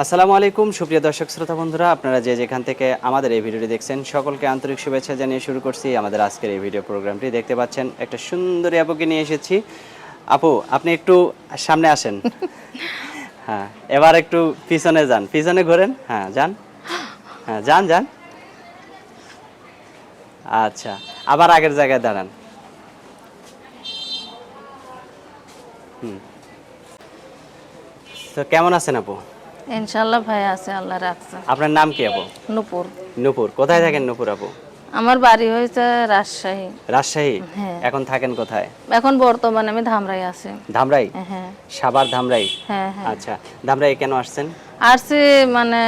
আসসালামু আলাইকুম সুপ্রিয় দর্শক শ্রোতা বন্ধুরা আপনারা যে যেখান থেকে আমাদের এই ভিডিওটি দেখছেন সকলকে আন্তরিক শুভেচ্ছা জানিয়ে শুরু করছি আমাদের আজকের এই ভিডিও প্রোগ্রামটি। দেখতে পাচ্ছেন একটা সুন্দরী আপুকে নিয়ে এসেছি। আপু আপনি একটু সামনে আসেন। হ্যাঁ এবার একটু পিছনে যান। পিছনে ঘোরেন। হ্যাঁ যান। হ্যাঁ যান যান। আচ্ছা আবার আগের জায়গায় দাঁড়ান। হুম। তো কেমন আছেন আপু? ইনশাল্লাহ ভাই আছে আল্লাহ রাখছে। আপনার নাম কি আপু? নুপুর। নূপুর। কোথায় থাকেন নূপুর আপু? আমার বাড়ি হয়েছে রাজশাহী। রাজশাহী? হ্যাঁ। এখন থাকেন কোথায়? এখন বর্তমানে আমি ধামরাই আছি। ধামরাই? হ্যাঁ। সাবার ধামরাই? হ্যাঁ হ্যাঁ। আচ্ছা। ধামরাই কেন আসছেন? আসছি মানে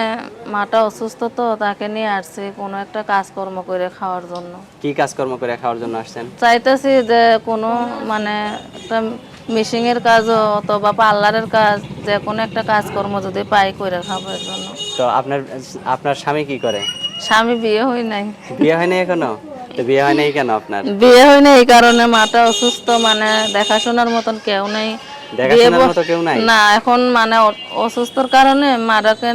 মাটা অসুস্থ তো তাকে নিয়ে আসছি কোনো একটা কাজকর্ম করে খাওয়ার জন্য। কি কাজকর্ম করে খাওয়ার জন্য আসছেন? চাইতেছি যে কোনো মানে একটা মিশিংয়ের কাজ অথবা পার্লারের কাজ যে কোনো একটা কাজকর্ম যদি পাই করে খাবার জন্য। তো আপনার আপনার স্বামী কি করে? স্বামী বিয়ে হই নাই। বিয়ে হয়নি এখনও? তো বিয়ে হয় নাই কেন আপনার? বিয়ে হয় না এই কারণে মাটা অসুস্থ মানে দেখাশোনার মতন কেউ নেই। দেখাশোনার মতো কেউ নাই? না এখন মানে অসুস্থর কারণে মারাকে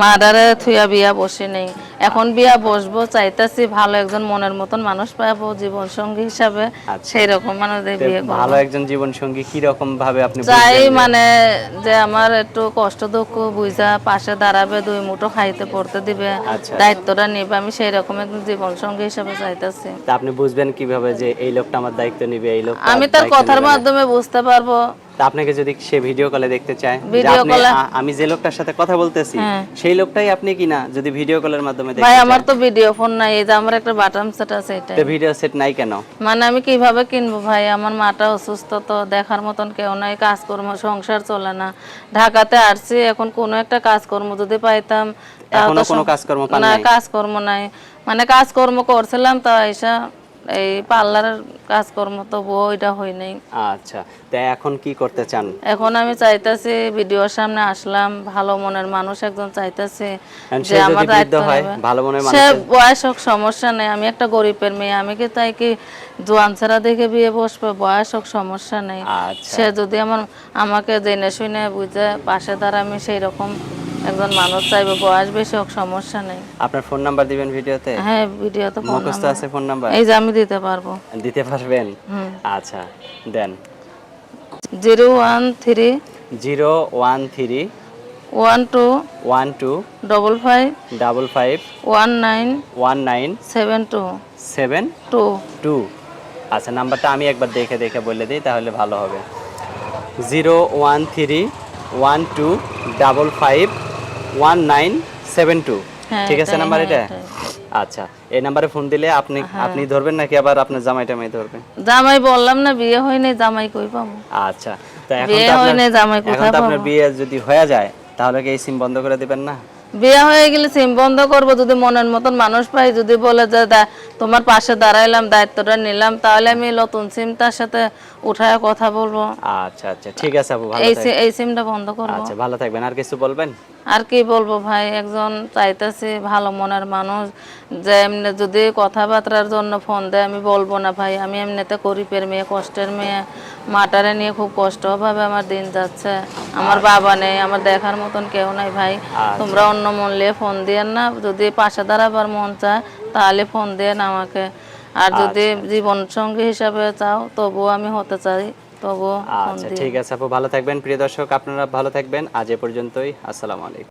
মারারে থুয়া বিয়া বসে নেই। এখন বিয়া বসবো চাইতাছি ভালো একজন মনের মতন মানুষ পাবো জীবন সঙ্গী হিসাবে আচ্ছা। সেই রকম মানুষ বিয়ে ভালো একজন জীবন সঙ্গী কি রকম ভাবে আপনি চাই মানে যে আমার একটু কষ্ট দুঃখ বুঝা পাশে দাঁড়াবে দুই মুঠো খাইতে পড়তে দিবে আচ্ছা। দায়িত্বটা নিবে আমি সেই রকম একজন জীবন সঙ্গী হিসাবে চাইতাছি। আপনি বুঝবেন কীভাবে যে এই লোকটা আমার দায়িত্ব নিবে এই লোক আমি তার কথার মাধ্যমে বুঝতে পারব। তা আপনাকে যদি সে ভিডিও কলে দেখতে চায় আমি যে লোকটার সাথে কথা বলতেছি হ্যাঁ। সেই লোকটাই আপনি কিনা যদি ভিডিও কলের মাধ্যমে ভাই আমার তো ভিডিও ফোন নাই এই যে আমার একটা বাটাম সেট আছে এটাই। তো ভিডিও সেট নাই কেন? মানে আমি কীভাবে কিনবো ভাই? আমার মাটা অসুস্থ তো দেখার মতন কেউ নাই কাজকর্ম সংসার চলে না। ঢাকাতে আসছি এখন কোনো একটা কাজকর্ম যদি পাইতাম এখনও কোনো কাজকর্ম না? কাজকর্ম নাই। মানে কাজকর্ম করছিলাম তো এসা এই পার্লারের কাজকর্ম তো ওইটা হয় নাই। আচ্ছা তা এখন কি করতে চান? এখন আমি চাইতাছি ভিডিওর সামনে আসলাম ভালো মনের মানুষ একজন চাইতাছি যে সে আমার দায়িত্ব হয়, ভালো মনের সে মানুষের- বয়স হোক সমস্যা নেই আমি একটা গরিবের মেয়ে আমি কি তাই কি জোয়ান ছাড়া দেখে বিয়ে বসবে? বয়স হোক সমস্যা নেই। আচ্ছা। সে যদি আমার আমাকে জেনে শুনে বুঝে পাশে দাঁড়া আমি সেই রকম একজন মানুষ চাইব বয়স বেশি হোক সমস্যা নেই। আপনার ফোন নাম্বার দিবেন ভিডিওতে? হ্যাঁ ভিডিওতে ফোন মুখস্থ আছে ফোন নাম্বার? এই যে আমি দিতে পারব। দিতে পারবেন? আচ্ছা দেন। Zero one three zero one three one two one two double five double five one nine one nine seven two seven two. Two. আচ্ছা নাম্বারটা আমি একবার দেখে দেখে বলে দিই তাহলে ভালো হবে। Zero one three one two double five one nine seven two হ্যাঁ, ঠিক আছে নাম্বার হ্যাঁ, এটা। আচ্ছা এই নাম্বারে ফোন দিলে আপনি আপনি ধরবেন নাকি আবার আপনার জামাই টামাই ধরবে? জামাই বললাম না বিয়ে হয়নি জামাই কই পাবো? আচ্ছা তো এখন বিয়ে তো আপনার জামাই কোথায় তো আপনার বিয়ে যদি হয়ে যায় তাহলে কি এই সিম বন্ধ করে দিবেন না? বিয়ে হয়ে গেলে সিম বন্ধ করব যদি মনের মতন মানুষ পাই যদি বলে যে তোমার পাশে দাঁড়াইলাম দায়িত্বটা নিলাম তাহলে আমি নতুন সিম তার সাথে উঠায় কথা বলব। আচ্ছা আচ্ছা ঠিক আছে আপু ভালো এই সিমটা বন্ধ করব। আচ্ছা ভালো থাকবেন। আর কিছু বলবেন? আর কি বলব ভাই একজন চাইতেছি ভালো মনের মানুষ যে এমনি যদি কথাবার্তার জন্য ফোন দেয় আমি বলব না ভাই আমি এমনিতে গরিবের মেয়ে কষ্টের মেয়ে। মাটারে নিয়ে খুব কষ্ট ভাবে আমার দিন যাচ্ছে। আমার বাবা নেই আমার দেখার মতন কেউ নাই ভাই। তোমরা অন্য মন নিয়ে ফোন দিয়েন না যদি পাশে দাঁড়াবার মন চায় তাহলে ফোন দেন আমাকে। আর যদি জীবন সঙ্গী হিসাবে চাও তবুও আমি হতে চাই। আচ্ছা ঠিক আছে আপু ভালো থাকবেন। প্রিয় দর্শক আপনারা ভালো থাকবেন। আজ এ পর্যন্তই। আসসালামু আলাইকুম।